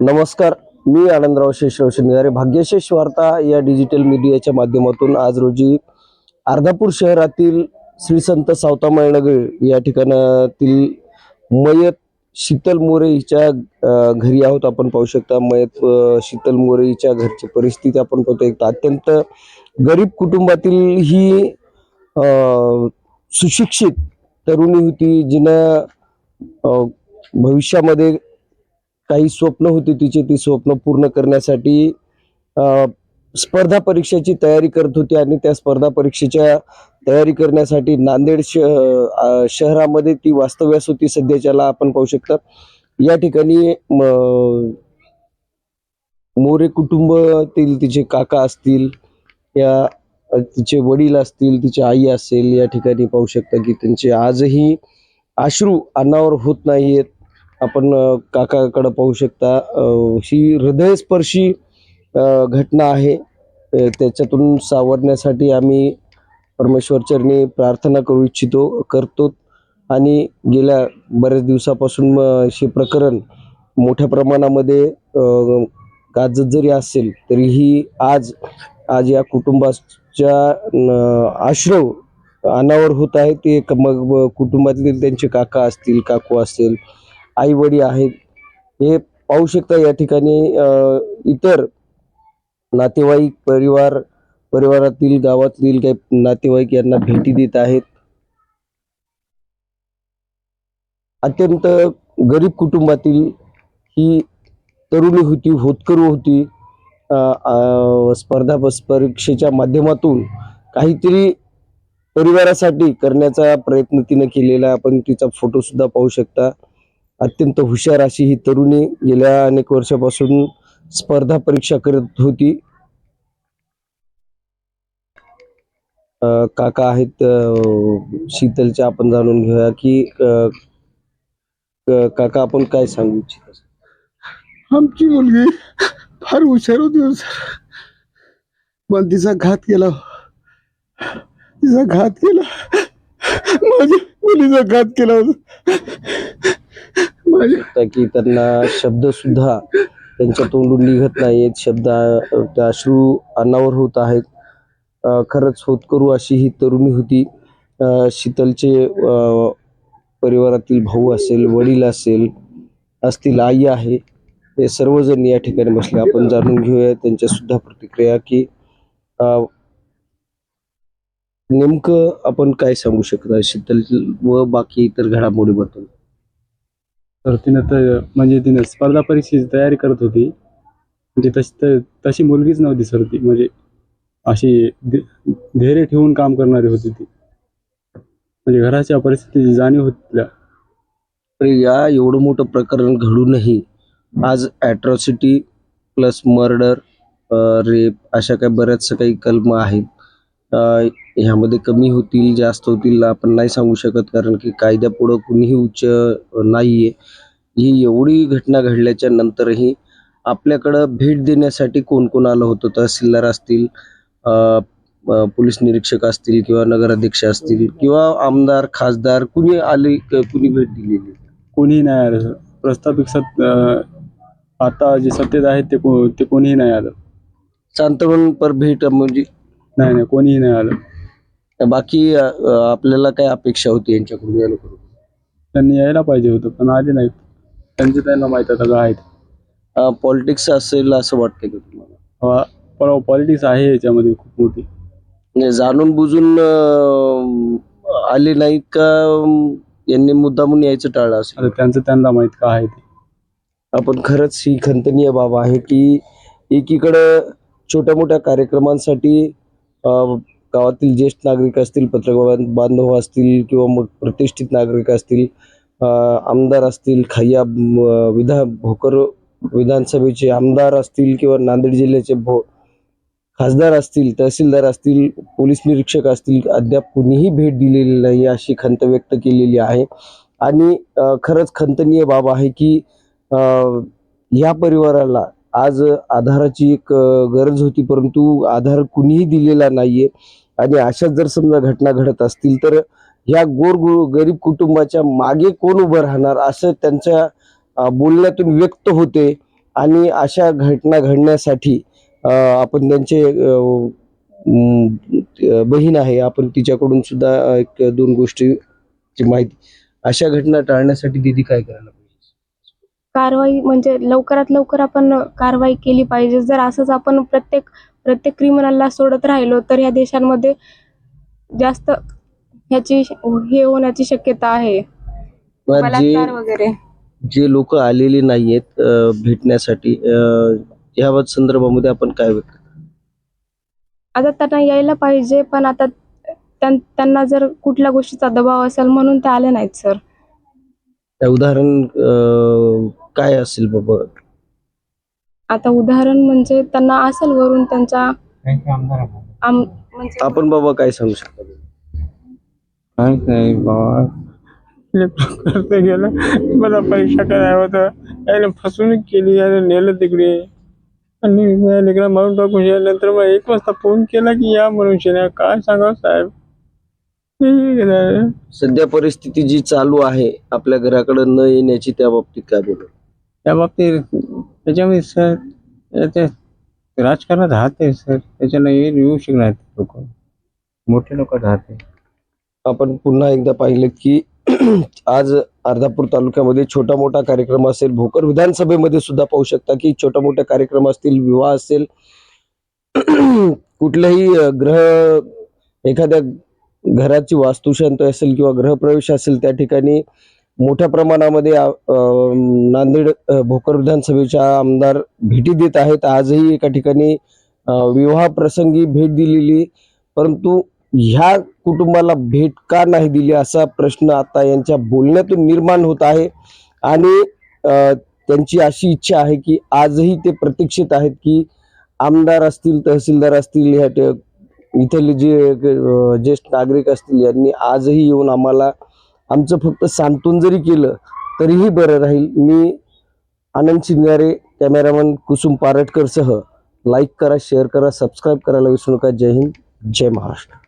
नमस्कार मी आनंदराव शेषराव शिंगारे भाग्यशेष वार्ता या डिजिटल मीडियाच्या माध्यमातून आज रोजी अर्धापूर शहरातील श्री संत सावतामाळ नगर या ठिकाणातील मयत शीतल मोरे हिच्या घरी आहोत. आपण पाहू शकता मयत शीतल मोरे हिच्या घरची परिस्थिती आपण पाहतो. एक अत्यंत गरीब कुटुंबातील ही सुशिक्षित तरुणी होती जिनं भविष्यामध्ये काही स्वप्न होती तिची ती स्वप्न पूर्ण करण्यासाठी स्पर्धा परीक्षेची तयारी करत होती आणि त्या स्पर्धा परीक्षेच्या तयारी करण्यासाठी नांदेड श शहरामध्ये ती वास्तव्यास होती सध्याच्याला आपण पाहू शकता. या ठिकाणी मोरे कुटुंबातील तिचे काका असतील या तिचे वडील असतील तिची आई असेल या ठिकाणी पाहू शकता की त्यांचे आजही अश्रू अनावर होत नाहीयेत. आपण काकाकडं पाहू शकता ही हृदयस्पर्शी घटना आहे. त्याच्यातून सावरण्यासाठी आम्ही परमेश्वर चरणी प्रार्थना करू इच्छितो करतो. आणि गेल्या बऱ्याच दिवसापासून हे प्रकरण मोठ्या प्रमाणामध्ये गाजत जरी असेल तरीही आज आज या कुटुंबाच्या आश्रव अनावर होत आहे ते मग कुटुंबातील त्यांचे काका असतील काकू असतील आईवडी आहेत. हे पाहू शकता या ठिकाणी इतर नातेवाईक परिवार परिवारातील गावातील काही नातेवाईक यांना भेटी देत आहेत. अत्यंत गरीब कुटुंबातील ही तरुणी होती होतकरू होती. स्पर्धा परीक्षेच्या माध्यमातून काहीतरी परिवारासाठी करण्याचा प्रयत्न तिने केलेला आपण तिचा फोटो सुद्धा पाहू शकता. अत्यंत हुशार अशी ही तरुणी गेल्या अनेक वर्षापासून स्पर्धा परीक्षा करत होती. काका आहेत शीतलच्या शीतलचे. आपण जाणून घेऊया की काका आपण काय सांगू इच्छित? आमची मुलगी फार हुशार होती हो, सर. पण तिचा घात केला तिचा घात केला माझ्या मुलीचा घात केला होता. शकता की त्यांना शब्द सुद्धा त्यांच्या तोंडून निघत नाहीत. शब्द त्या अश्रू अनावर होत आहेत. अ, खरंच होतकरू अशी ही तरुणी होती. शीतलचे परिवारातील भाऊ असेल वडील असेल असतील आई आहे हे सर्वजण या ठिकाणी बसले. आपण जाणून घेऊया त्यांच्या सुद्धा प्रतिक्रिया की नेमकं आपण काय सांगू शकता? शीतल व बाकी इतर घडामोडीबद्दल तर तिनं तर म्हणजे तिनं स्पर्धा परीक्षेची तयारी करत होती. म्हणजे तशी तर तशी मुलगीच नव्हती सर ती. म्हणजे अशी धै- धैर्य ठेवून काम करणारी होती ती. म्हणजे घराच्या परिस्थितीची जाणीव होती तिला. तर या एवढं मोठं प्रकरण घडूनही आज ॲट्रॉसिटी प्लस मर्डर रेप अशा काही बऱ्याचशा काही कलम आहेत. ह्यामध्ये कमी होतील जास्त होतील आपण नाही सांगू शकत कारण की कायद्यापुढं कुणीही उच्च नाही आहे ही एवढी घटना घडल्याच्या नंतरही आपल्याकडं भेट देण्यासाठी कोण कोण आलं होतं? तहसीलदार असतील पोलीस निरीक्षक असतील किंवा नगराध्यक्ष असतील किंवा आमदार खासदार कुणी आले कुणी भेट दिलेली? कोणीही नाही आलं सर. प्रस्थापित सत आता जे सत्तेत आहेत ते को ते कोणीही नाही आलं. सांत्वन पर भेट म्हणजे नाही नाही कोणीही नाही आलं. बाकी अ, अ, आपल्याला काय अपेक्षा होती यांच्याकडून या लोकांकडून? त्यांनी यायला पाहिजे होतं पण आले नाहीत. त्यांचं त्यांना माहीत आता काय आहे ते. अ, पॉलिटिक्स असेल असं वाटतंय का तुम्हाला? पॉलिटिक्स आहे याच्यामध्ये खूप मोठी. म्हणजे जाणून बुजून अ, आले नाहीत का यांनी मुद्दामून यायचं टाळलं असेल? आता त्यांचं त्यांना माहीत काय आहे ते? आपण खरंच ही खंतनीय बाब आहे की एकीकडं छोट्या मोठ्या कार्यक्रमांसाठी गावातील ज्येष्ठ नागरिक असतील पत्रकार बांधव असतील किंवा मग प्रतिष्ठित नागरिक असतील आमदार असतील खय्या विधा विधान भोकर विधानसभेचे आमदार असतील किंवा नांदेड जिल्ह्याचे भो खासदार असतील तहसीलदार असतील पोलीस निरीक्षक असतील अद्याप कुणीही भेट दिलेली नाही अशी खंत व्यक्त केलेली आहे. आणि खरंच खंतनीय बाब आहे की या परिवाराला आज आधाराची एक गरज होती परंतु आधार कुणीही दिलेला नाहीये. आणि अशाच जर समजा घटना घडत असतील तर ह्या गोर गरीब कुटुंबाच्या मागे कोण उभं राहणार असं त्यांच्या बोलण्यातून व्यक्त होते. आणि अशा घटना घडण्यासाठी आपण त्यांचे बहीण आहे आपण तिच्याकडून सुद्धा एक दोन गोष्टीची माहिती अशा घटना टाळण्यासाठी दिदी काय करायला पाहिजे? कारवाई म्हणजे लवकरात लवकर आपण कारवाई केली पाहिजे. जर असंच आपण प्रत्येक प्रत्येक क्रिमिनलला सोडत राहिलो तर या देशांमध्ये जास्त ह्याची हे होण्याची शक्यता आहे. बलात्कार वगैरे. जे लोक आलेले नाहीयेत अं, भेटण्यासाठी अं, संदर्भामध्ये आपण काय व्यक्त आता त्यांना यायला पाहिजे पण आता त्यां- त्यांना जर कुठल्या गोष्टीचा दबाव असेल म्हणून ते आले नाहीत सर. उदाहरण अं, काय असेल बाबा? आता उदाहरण म्हणजे त्यांना असेल वरून त्यांच्या आम म्हणजे आपण बाबा काय सांगू शकता? काहीच नाही बाबा. करता गेलं. मला परीक्षा करायला होता. याने फसवणूक केली याने नेलं तिकडे. आणि या लेकरा मारून टाकून नंतर मग एक वाजता फोन केला की या म्हणून शेण्या काय सांगावं साहेब? हे गेलं. सध्या परिस्थिती जी चालू आहे आपल्या घराकडे न येण्याची त्या बाबतीत काय बोलू? त्या बाबतीत त्याच्यामध्ये सर ते राजकारणात राहते सर. त्याच्यानं येऊ शकणार लोक. मोठे लोक राहते. आपण पुन्हा एकदा पाहिलं की आज अर्धापूर तालुक्यामध्ये छोटा मोठा कार्यक्रम असेल. भोकर विधानसभेमध्ये सुद्धा पाहू शकता की छोटा मोठा कार्यक्रम असतील विवाह असेल. कुठल्याही ग्रह एखाद्या घराची वास्तुशांती असेल किंवा गृहप्रवेश असेल त्या ठिकाणी मोठ्या प्रमाणामध्ये नांदेड भोकर विधानसभेच्या आमदार भेटी देत आहेत. आजही एका ठिकाणी विवाह प्रसंगी भेट दिलेली. परंतु ह्या कुटुंबाला भेट का नाही दिली असा प्रश्न आता यांच्या बोलण्यातून निर्माण होत आहे. आणि त्यांची अशी इच्छा आहे की आजही ते प्रतीक्षित आहेत की आमदार असतील तहसीलदार असतील ह्या इथले जे ज्येष्ठ नागरिक असतील यांनी आजही येऊन आम्हाला आमचं फक्त सांत्वन जरी केलं तरीही बरं राहील. मी आनंद शिंगारे कॅमेरामन कुसुम पारटकरसह लाईक करा शेअर करा सबस्क्राईब करायला विसरू नका. जय हिंद जय महाराष्ट्र.